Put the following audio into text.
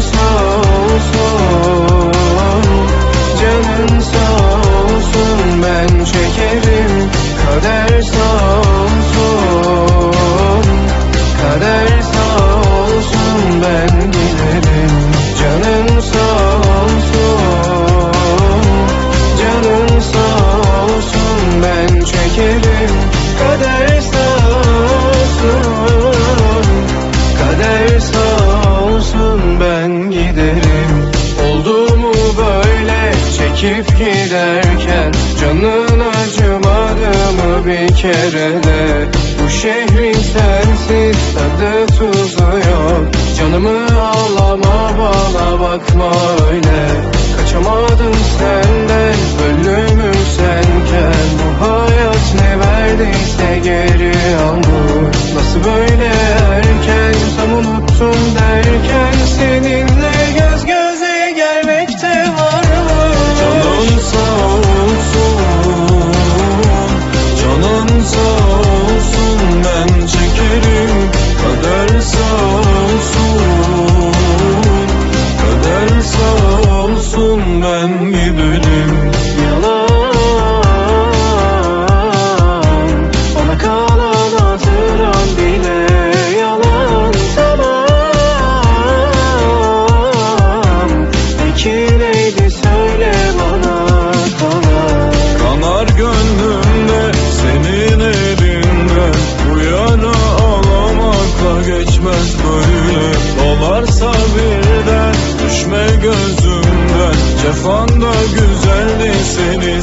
slow çekip giderken Canın acımadı mı bir kere de? Bu şehrin sensiz tadı tuzu yok. Canımı ağlama bana bakma öyle. Birden düşme gözümden. Cefan da güzeldi seni